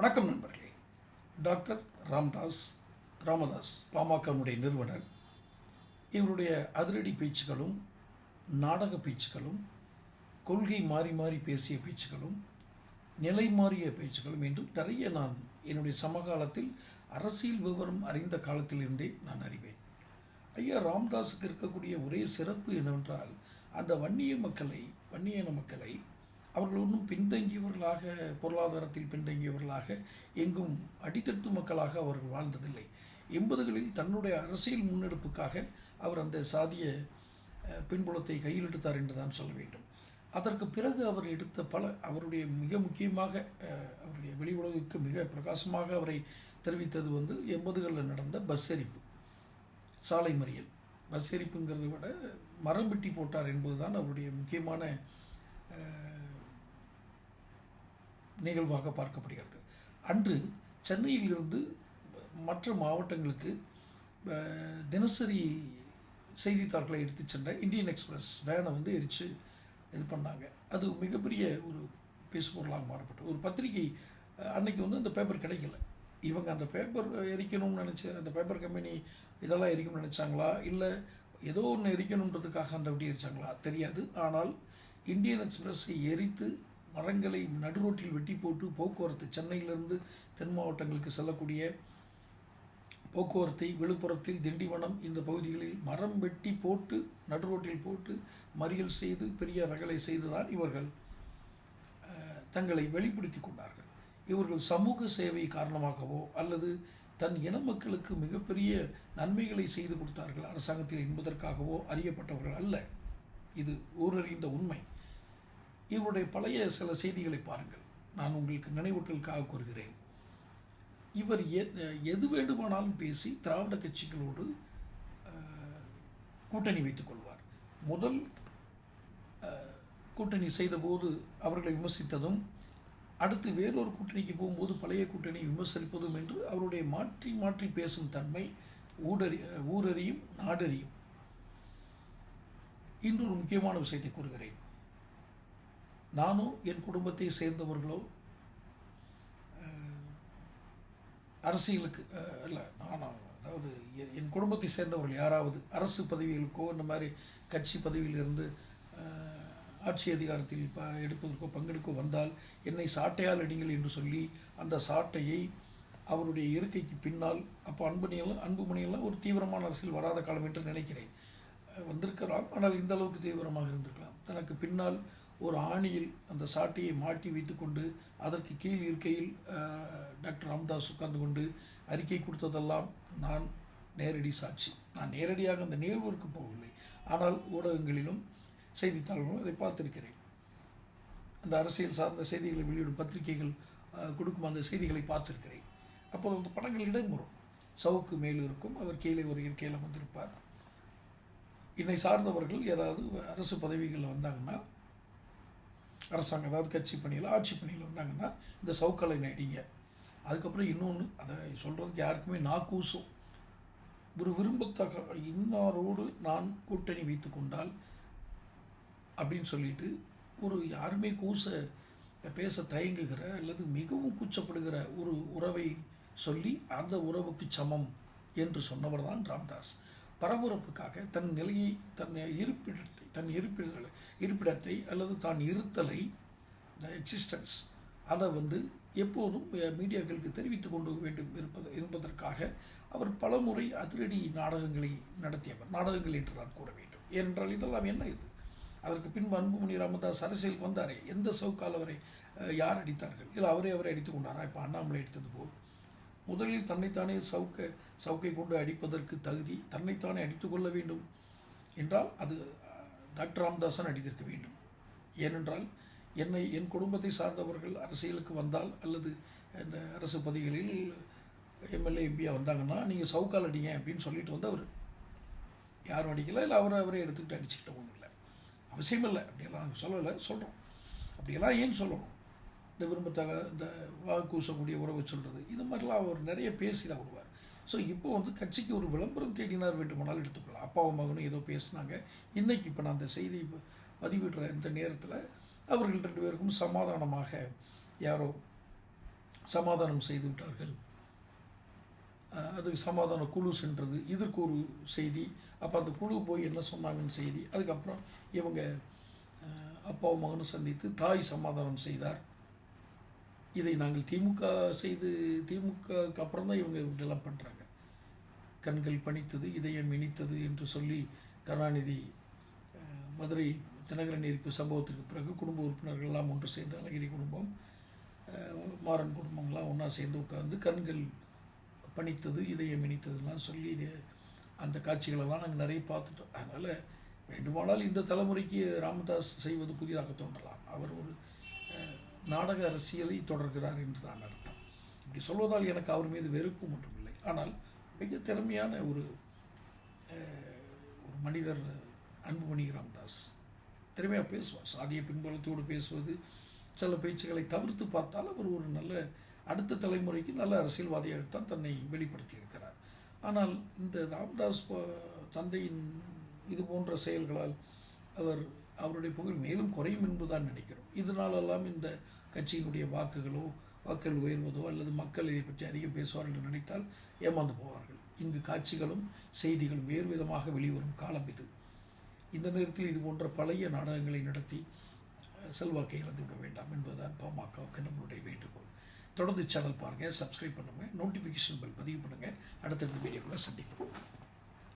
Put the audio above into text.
வணக்கம் நண்பர்களே. டாக்டர் ராம்தாஸ் ராமதாஸ் பாமகனுடைய நிறுவனர். இவருடைய அதிரடி பேச்சுக்களும் நாடக பேச்சுக்களும் கொள்கை மாறி மாறி பேசிய பேச்சுக்களும் நிலை மாறிய பேச்சுக்களும் என்று நிறைய நான் என்னுடைய சமகாலத்தில் அரசியல் விவரம் அறிந்த காலத்திலிருந்தே நான் அறிவேன். ஐயா ராம்தாஸுக்கு இருக்கக்கூடிய ஒரே சிறப்பு என்னவென்றால் அந்த வன்னிய மக்களை வன்னிய மக்களை அவர்கள் ஒன்றும் பின்தங்கியவர்களாக பொருளாதாரத்தில் பின்தங்கியவர்களாக எங்கும் அடித்தட்டு மக்களாக அவர்கள் வாழ்ந்ததில்லை. எண்பதுகளில் தன்னுடைய அரசியல் முன்னெடுப்புக்காக அவர் அந்த சாதிய பின்புலத்தை கையில் எடுத்தார் என்று தான் சொல்ல வேண்டும். அதற்கு பிறகு அவர் எடுத்த பல அவருடைய மிக முக்கியமாக அவருடைய வெளி உலகுக்கு மிக பிரகாசமாக அவரை தெரிவித்தது வந்து எண்பதுகளில் நடந்த பஸ் எரிப்பு சாலை மறியல். பஸ் எரிப்புங்கிறத விட மரம் வெட்டி போட்டார் என்பதுதான் அவருடைய முக்கியமான நிகழ்வாக பார்க்கப்படுகிறது. அன்று சென்னையிலிருந்து மற்ற மாவட்டங்களுக்கு தினசரி செய்தித்தாள்களை எடுத்து சென்ற இந்தியன் எக்ஸ்பிரஸ் வேனை வந்து எரித்து இது பண்ணாங்க. அது மிகப்பெரிய ஒரு பேசுபொருளாக மாறப்பட்டது. ஒரு பத்திரிகை அன்னைக்கு வந்து அந்த பேப்பர் கிடைக்கல. இவங்க அந்த பேப்பர் எரிக்கணும்னு நினச்ச அந்த பேப்பர் கம்பெனி இதெல்லாம் எரிக்கணும்னு நினச்சாங்களா? இல்லை ஏதோ ஒன்று எரிக்கணுன்றதுக்காக அந்த வண்டி எரிச்சாங்களா? தெரியாது. ஆனால் இந்தியன் எக்ஸ்பிரஸை எரித்து மரங்களை நடுரோட்டில் வெட்டி போட்டு போக்குவரத்து சென்னையிலிருந்து தென் மாவட்டங்களுக்கு செல்லக்கூடிய போக்குவரத்தை விழுப்புரத்தில் திண்டிவனம் இந்த பகுதிகளில் மரம் வெட்டி போட்டு நடுரோட்டில் போட்டு மறியல் செய்து பெரிய ரகளை செய்துதான் இவர்கள் தங்களை வெளிப்படுத்தி கொண்டார்கள். இவர்கள் சமூக சேவை காரணமாகவோ அல்லது தன் இன மக்களுக்கு மிகப்பெரிய நன்மைகளை செய்து கொடுத்தார்கள் அரசாங்கத்தில் என்பதற்காகவோ அறியப்பட்டவர்கள் அல்ல. இது ஊரறிந்த உண்மை. இவருடைய பழைய சில செய்திகளை பாருங்கள். நான் உங்களுக்கு நினைவூட்டலுக்காக கூறுகிறேன். இவர் எது வேண்டுமானாலும் பேசி திராவிட கட்சிகளோடு கூட்டணி வைத்துக் கொள்வார். முதல் கூட்டணி செய்தபோது அவர்களை விமர்சித்ததும் அடுத்து வேறொரு கூட்டணிக்கு போகும்போது பழைய கூட்டணி விமர்சிப்பதும் என்று அவருடைய மாற்றி மாற்றி பேசும் தன்மை ஊடறி ஊரறியும் நாடறியும். இன்னொரு முக்கியமான விஷயத்தை கூறுகிறேன். நானும் என் குடும்பத்தை சேர்ந்தவர்களோ அரசியலுக்கு இல்லை நானும் அதாவது என்- என் குடும்பத்தை சேர்ந்தவர்கள் யாராவது அரசு பதவிகளுக்கோ இந்த மாதிரி கட்சி பதவியிலிருந்து ஆட்சி அதிகாரத்தில் ப எடுப்பதற்கோ பங்கெடுக்கோ வந்தால் என்னை சாட்டையால் அடிங்கள் என்று சொல்லி அந்த சாட்டையை அவருடைய இருக்கைக்கு பின்னால் அப்போ அன்புமணியெல்லாம் அன்புமணியெல்லாம் ஒரு தீவிரமான அரசியல் வராத காலம் என்று நினைக்கிறேன். அஹ் வந்திருக்கலாம் ஆனால் இந்த அளவுக்கு தீவிரமாக இருந்திருக்கலாம். தனக்கு பின்னால் ஒரு ஆணியில் அந்த சாட்டையை மாட்டி வைத்துக்கொண்டு அதற்கு கீழ் இருக்கையில் டாக்டர் ராம்தாஸ் உட்கார்ந்து கொண்டு அறிக்கை கொடுத்ததெல்லாம் நான் நேரடி சாட்சி. நான் நேரடியாக அந்த நிகழ்வுக்கு போகவில்லை. ஆனால் ஊடகங்களிலும் செய்தித்தாள்களும் அதை பார்த்திருக்கிறேன். அந்த அரசியல் சார்ந்த செய்திகளை வெளியிடும் பத்திரிகைகள் கொடுக்கும் அந்த செய்திகளை பார்த்திருக்கிறேன். அப்போது அந்த படங்கள் இடம்பெறும். சவுக்கு மேல் இருக்கும் அவர் கீழே ஒரு இயற்கையில் வந்திருப்பார் என்னை சார்ந்தவர்கள் ஏதாவது அரசு பதவிகளில் வந்தாங்கன்னா அரசாங்கம் ஏதாவது கட்சி பணியில் ஆட்சி பணியில் வந்தாங்கன்னா இந்த சவுக்கலை நடிங்க. அதுக்கப்புறம் இன்னொன்று அதை சொல்கிறதுக்கு யாருக்குமே நாக்கூசும். ஒரு விரும்பத்தக இன்னாரோடு நான் கூட்டணி வைத்து கொண்டால் அப்படின்னு சொல்லிட்டு ஒரு யாருமே கூச பேச தயங்குகிற அல்லது மிகவும் கூச்சப்படுகிற ஒரு உறவை சொல்லி அந்த உறவுக்கு சமம் என்று சொன்னவர் தான் ராம்தாஸ். பரபரப்புக்காக தன் நிலையை தன் இருப்பிடத்தை தன் இருப்பிட இருப்பிடத்தை அல்லது தான் இருத்தலை த எக்ஸிஸ்டன்ஸ் அதை வந்து எப்போதும் மீடியாக்களுக்கு தெரிவித்து கொண்டு வேண்டும் இருப்பது என்பதற்காக அவர் பலமுறை அதிரடி நாடகங்களை நடத்தியவர். நாடகங்கள் என்று நான் கூற வேண்டும். ஏனென்றால் இதெல்லாம் என்ன இது? அதற்கு பின்பு அன்புமணி ராமதாஸ் அரசியலுக்கு வந்தாரே. எந்த சவுக்கால் அவரை யார் அடித்தார்கள்? இல்லை அவரே அவரை அடித்துக் கொண்டாரா? இப்போ அண்ணாமலை அடித்தது போல். முதலில் தன்னைத்தானே சவுக்க சவுக்கை கொண்டு அடிப்பதற்கு தகுதி தன்னைத்தானே அடித்து கொள்ள வேண்டும் என்றால் அது டாக்டர் ராமதாசன் அடித்திருக்க வேண்டும். ஏனென்றால் என்னை என் குடும்பத்தை சார்ந்தவர்கள் அரசியலுக்கு வந்தால் அல்லது இந்த அரசு பதவிகளில் எம்எல்ஏ எம்பியாக வந்தாங்கன்னா நீங்கள் சவுக்கால் அடிங்க அப்படின்னு சொல்லிட்டு வந்தவர். யாரும் அடிக்கல இல்லை அவரை அவரே எடுத்துக்கிட்டு அடிச்சுக்கிட்ட ஒன்றும் இல்லை. அவசியம் இல்லை. அப்படியெல்லாம் நாங்கள் சொல்லலை சொல்கிறோம் அப்படியெல்லாம் ஏன் சொல்லணும்? இந்த விரும்பத்தக இந்த வாக்கு கூசக்கூடிய உறவை சொல்கிறது இது மாதிரிலாம் அவர் நிறைய பேசி தான் விடுவார். ஸோ இப்போ வந்து கட்சிக்கு ஒரு விளம்பரம் தேடினார் வேண்டுமானால் எடுத்துக்கலாம் அப்பாவும் மகனும் ஏதோ பேசினாங்க. இன்றைக்கி இப்போ நான் அந்த செய்தி ப- பதிவிடுற இந்த நேரத்தில் அவர்கள் ரெண்டு பேருக்கும் சமாதானமாக யாரோ சமாதானம் செய்து விட்டார்கள். அதுக்கு அது சமாதான குழு சென்றது. இதற்கு ஒரு செய்தி. அப்போ அந்த குழு போய் என்ன சொன்னாங்கன்னு செய்தி. அதுக்கப்புறம் இவங்க அப்பாவும் மகனும் சந்தித்து தாய் சமாதானம் செய்தார். இதை நாங்கள் திமுக செய்து திமுகவுக்கு அப்புறம் தான் இவங்க இப்படியெல்லாம் பண்ணுறாங்க கண்கள் பணித்தது இதயம் இனித்தது என்று சொல்லி கருணாநிதி மதுரை தினகரன் எரிப்பு சம்பவத்துக்கு பிறகு குடும்ப உறுப்பினர்கள் எல்லாம் ஒன்று சேர்ந்து அழகிரி குடும்பம் மாறன் குடும்பங்கள்லாம் ஒன்றா சேர்ந்து உட்கார்ந்து கண்கள் பணித்தது இதயம் இனித்ததுலாம் சொல்லி அந்த காட்சிகளெல்லாம் நாங்கள் நிறைய பார்த்துட்டோம். அதனால் வேண்டுமானால் இந்த தலைமுறைக்கு ராமதாஸ் செய்வது புதிதாக தோன்றலாம். அவர் ஒரு நாடக அரசியலை தொடர்கிறார் என்று தான் அர்த்தம். இப்படி சொல்வதால் எனக்கு அவர் மீது வெறுப்பு மட்டும் இல்லை. ஆனால் மிக திறமையான ஒரு ஒரு மனிதர் அன்புமணி ராம்தாஸ். திறமையாக பேசுவார். சாதிய பின்பலத்தோடு பேசுவது சில பேச்சுகளை தவிர்த்து பார்த்தால் அவர் ஒரு நல்ல அடுத்த தலைமுறைக்கு நல்ல அரசியல்வாதியாகத்தான் தன்னை வெளிப்படுத்தி இருக்கிறார் ஆனால் இந்த ராம்தாஸ் தந்தையின் இது போன்ற செயல்களால் அவர் அவருடைய புகழ் மேலும் குறையும் என்பதுதான் நினைக்கிறோம். இதனாலெல்லாம் இந்த கட்சியினுடைய வாக்குகளோ வாக்குகள் உயர்வதோ அல்லது மக்கள் இதை பற்றி அதிகம் பேசுவார்கள் என்று நினைத்தால் ஏமாந்து போவார்கள். இங்கு காட்சிகளும் செய்திகளும் வேறு விதமாக வெளிவரும் காலம் இது. இந்த நேரத்தில் இது போன்ற பழைய நாடகங்களை நடத்தி செல்வாக்கை இழந்து விட வேண்டாம் என்பதுதான் பாமகவுக்கு நம்மளுடைய வேண்டுகோள். தொடர்ந்து சேனல் பாருங்கள் சப்ஸ்கிரைப் பண்ணுங்கள் நோட்டிஃபிகேஷன் பெல் பதிவு பண்ணுங்கள் அடுத்தடுத்த வீடியோக்குள்ளே சந்திப்போம்.